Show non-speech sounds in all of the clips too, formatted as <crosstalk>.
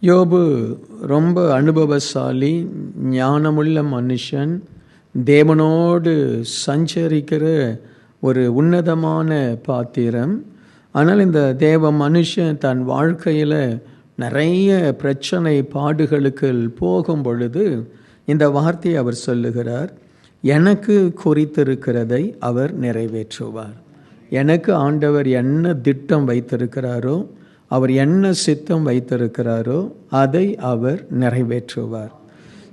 யோபு ரொம்ப அனுபவசாலி ஞானமுள்ள மனுஷன் தேவனோடு சஞ்சரிக்கிற ஒரு உன்னதமான பாத்திரம். ஆனால் இந்த தேவ மனுஷன் தன் வாழ்க்கையில் நிறைய பிரச்சனை பாடுகளுக்கு போகும் பொழுது இந்த வார்த்தையை அவர் சொல்லுகிறார் எனக்கு குறித்திருக்கிறதை அவர் நிறைவேற்றுவார். எனக்கு ஆண்டவர் என்ன திட்டம் வைத்திருக்கிறாரோ அவர் என்ன சித்தம் வைத்திருக்கிறாரோ அதை அவர் நிறைவேற்றுவார்.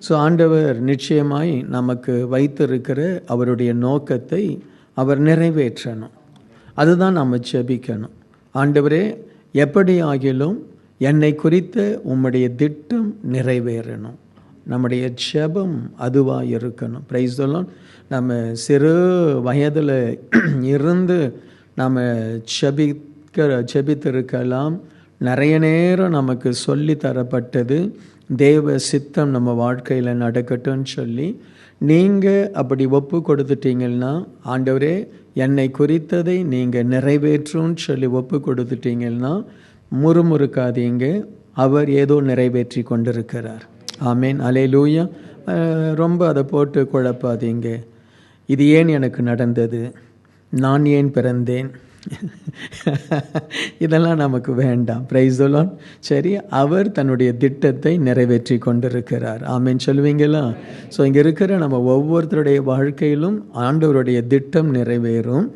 ஸோ ஆண்டவர் நிச்சயமாய் நமக்கு வைத்திருக்கிற அவருடைய நோக்கத்தை அவர் நிறைவேற்றணும். அதுதான் நம்ம ஜெபிக்கணும். ஆண்டவரே எப்படி ஆகிலும் என்னை குறித்த உம்முடைய திட்டம் நிறைவேறணும். நம்முடைய ஜபம் அதுவாக இருக்கணும். ப்ரைஸ் சொல்லலாம் நம்ம சிறு வயதில் இருந்து நம்ம ஜெபிக்கிற செபித்திருக்கலாம் நிறைய நேரம் நமக்கு சொல்லி தரப்பட்டது. தேவ சித்தம் நம்ம வாழ்க்கையில் நடக்கட்டும்னு சொல்லி. நீங்கள் அப்படி ஒப்பு கொடுத்துட்டீங்கன்னா ஆண்டவரே என்னை குறித்ததை நீங்கள் நிறைவேற்றும்னு சொல்லி ஒப்பு கொடுத்துட்டீங்கன்னா முறுமுறுக்காதீங்க. அவர் ஏதோ நிறைவேற்றி கொண்டிருக்கிறார். ஆமேன். அலே லூயா ரொம்ப அதை போட்டு குழப்பாதீங்க. இது ஏன் எனக்கு நடந்தது? நான் ஏன் பிறந்தேன்? <laughs> இதெல்லாம் நமக்கு வேண்டாம். பிரைஸோலான் சரி அவர் தன்னுடைய திட்டத்தை நிறைவேற்றி கொண்டிருக்கிறார். ஆமேன்னு சொல்லுவீங்களா? ஸோ இங்கே இருக்கிற நம்ம ஒவ்வொருத்தருடைய வாழ்க்கையிலும் ஆண்டவருடைய திட்டம் நிறைவேறும்.